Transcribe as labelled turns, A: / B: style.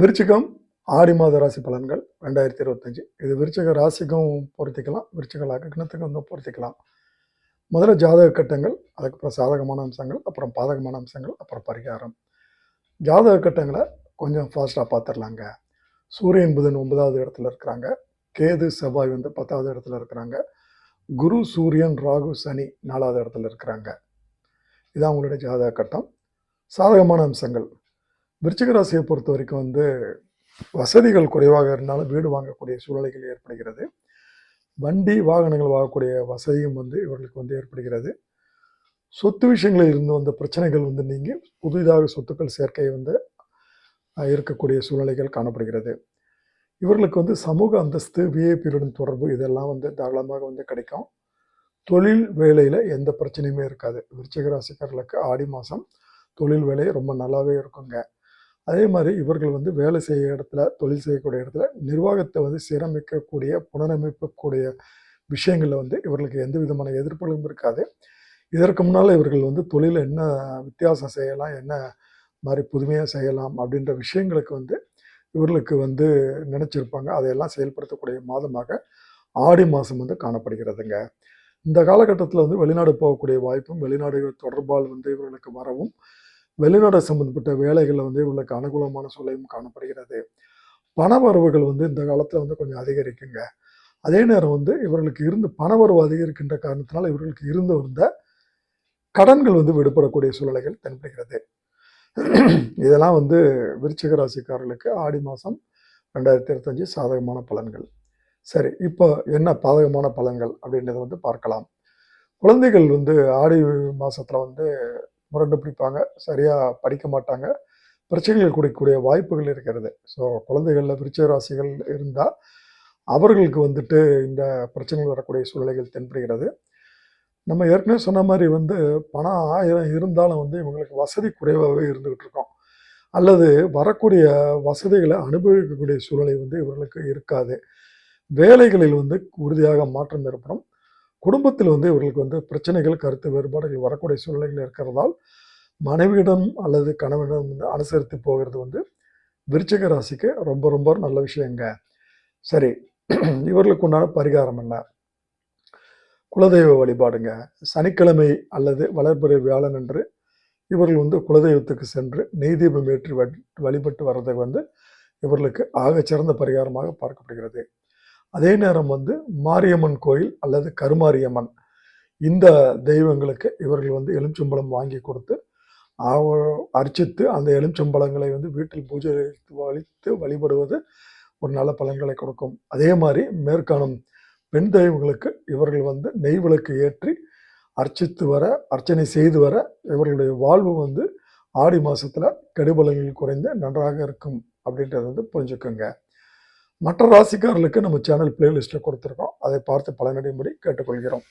A: விருச்சிகம் ஆடி மாத ராசி பலன்கள் ரெண்டாயிரத்தி இருபத்தஞ்சு. இது விருச்சிக ராசிக்கும் பொருத்திக்கலாம் விருச்சிக லக்னத்துக்கும் வந்து பொருத்திக்கலாம். முதல்ல ஜாதக கட்டங்கள் அதுக்கப்புறம் சாதகமான அம்சங்கள் அப்புறம் பாதகமான அம்சங்கள் அப்புறம் பரிகாரம். ஜாதக கட்டங்களை கொஞ்சம் ஃபாஸ்ட்டாக பார்த்துடலாங்க சூரியன் புதன் ஒன்பதாவது இடத்துல இருக்கிறாங்க. கேது செவ்வாய் வந்து பத்தாவது இடத்துல இருக்கிறாங்க. குரு சூரியன் ராகு சனி நாலாவது இடத்துல இருக்கிறாங்க. இதான் உங்களுடைய ஜாதக கட்டம். சாதகமான அம்சங்கள். விருச்சிக ராசியை பொறுத்த வரைக்கும் வந்து வசதிகள் குறைவாக இருந்தாலும் வீடு வாங்கக்கூடிய சூழ்நிலைகள் ஏற்படுகிறது. வண்டி வாகனங்கள் வாங்கக்கூடிய வசதியும் வந்து இவர்களுக்கு வந்து ஏற்படுகிறது. சொத்து விஷயங்களில் இருந்து வந்த பிரச்சனைகள் வந்து நீங்கள் புதிதாக சொத்துக்கள் சேர்க்கை வந்து இருக்கக்கூடிய சூழ்நிலைகள் காணப்படுகிறது. இவர்களுக்கு வந்து சமூக அந்தஸ்து விஐபியுடன் தொடர்பு இதெல்லாம் வந்து தாராளமாக வந்து கிடைக்கும். தொழில் வேலையில் எந்த பிரச்சனையுமே இருக்காது. விருச்சிக ராசிக்காரர்களுக்கு ஆடி மாதம் தொழில் வேலை ரொம்ப நல்லாவே இருக்குங்க. அதே மாதிரி இவர்கள் வந்து வேலை செய்ய இடத்துல தொழில் செய்யக்கூடிய இடத்துல நிர்வாகத்தை வந்து சீரமைக்கக்கூடிய புனரமைக்கக்கூடிய விஷயங்களில் வந்து இவர்களுக்கு எந்த விதமான எதிர்ப்புகளும் இருக்காது. இதற்கு முன்னால் இவர்கள் வந்து தொழிலில் என்ன வித்தியாசம் செய்யலாம் என்ன மாதிரி புதுமையாக செய்யலாம் அப்படின்ற விஷயங்களுக்கு வந்து இவர்களுக்கு வந்து நினச்சிருப்பாங்க. அதையெல்லாம் செயல்படுத்தக்கூடிய மாதமாக ஆடி மாதம் வந்து காணப்படுகிறதுங்க. இந்த காலகட்டத்தில் வந்து வெளிநாடு போகக்கூடிய வாய்ப்பும் வெளிநாடு தொடர்பால் வந்து இவர்களுக்கு வரவும் வெளிநாடு சம்பந்தப்பட்ட வேலைகளில் வந்து இவங்களுக்கு அனுகூலமான சூழலும் காணப்படுகிறது. பண வரவுகள் வந்து இந்த காலத்தில் வந்து கொஞ்சம் அதிகரிக்குங்க. அதே நேரம் வந்து இவர்களுக்கு இருந்து பணவரவு அதிகரிக்கின்ற காரணத்தினால் இவர்களுக்கு இருந்து வந்த கடன்கள் வந்து விடுபடக்கூடிய சூழ்நிலைகள் தென்படுகிறது. இதெல்லாம் வந்து விருச்சிக ராசிக்காரர்களுக்கு ஆடி மாதம் ரெண்டாயிரத்தி இருபத்தஞ்சு சாதகமான பலன்கள். சரி இப்போ என்ன பாதகமான பலன்கள் அப்படின்றத வந்து பார்க்கலாம். குழந்தைகள் வந்து ஆடி மாதத்தில் வந்து முரண்டு பிடிப்பாங்க சரியாக படிக்க மாட்டாங்க. பிரச்சனைகள் கொடுக்கக்கூடிய வாய்ப்புகள் இருக்கிறது. ஸோ குழந்தைகளில் விருச்சிக ராசிகள் இருந்தால் அவர்களுக்கு வந்துட்டு இந்த பிரச்சனைகள் வரக்கூடிய சூழ்நிலைகள் தென்படுகிறது. நம்ம ஏற்கனவே சொன்ன மாதிரி வந்து பணம் ஆயிரம் இருந்தாலும் வந்து இவங்களுக்கு வசதி குறைவாகவே இருந்துகிட்டு இருக்கோம். அல்லது வரக்கூடிய வசதிகளை அனுபவிக்கக்கூடிய சூழ்நிலை வந்து இவர்களுக்கு இருக்காது. வேலைகளில் வந்து உறுதியாக மாற்றம் ஏற்படும். குடும்பத்தில் வந்து இவர்களுக்கு வந்து பிரச்சனைகள் கருத்து வேறுபாடுகள் வரக்கூடிய சூழ்நிலைகள் இருக்கிறதால் மனைவியிடம் அல்லது கணவனிடம் வந்து அனுசரித்து போகிறது வந்து விருச்சிக ராசிக்கு ரொம்ப ரொம்ப நல்ல விஷயங்க சரி இவர்களுக்கு உண்டான பரிகாரம் என்ன? குலதெய்வ வழிபாடுங்க. சனிக்கிழமை அல்லது வளர்பிறை வியாழன் அன்று இவர்கள் வந்து குலதெய்வத்துக்கு சென்று நெய் தீபம் ஏற்றி வழி- வழிபட்டு வர்றதை வந்து இவர்களுக்கு ஆகச்சிறந்த பரிகாரமாக பார்க்கப்படுகிறது. அதே நேரம் வந்து மாரியம்மன் கோயில் அல்லது கருமாரியம்மன். இந்த தெய்வங்களுக்கு இவர்கள் வந்து எலுமிச்சம்பழம் வாங்கி கொடுத்து அவ- அர்ச்சித்து அந்த எலுமிச்சம்பழங்களை வந்து வீட்டில் பூஜை அளித்து வழிபடுவது ஒரு நல்ல பலன்களை கொடுக்கும். அதே மாதிரி மேற்காணும் பெண் தெய்வங்களுக்கு இவர்கள் வந்து நெய் விளக்கு ஏற்றி அர்ச்சித்து வர அர்ச்சனை செய்து வர இவர்களுடைய வாழ்வு வந்து ஆடி மாதத்தில் கெடுபலங்கள் குறைந்து நன்றாக இருக்கும் அப்படின்றத வந்து புரிஞ்சுக்கோங்க. மற்ற ராசிக்காரர்களுக்கு நம்ம சேனல் பிளேலிஸ்ட்டில் கொடுத்துருக்கோம். அதை பார்த்து பலனடையும்படி கேட்டுக்கொள்கிறோம்.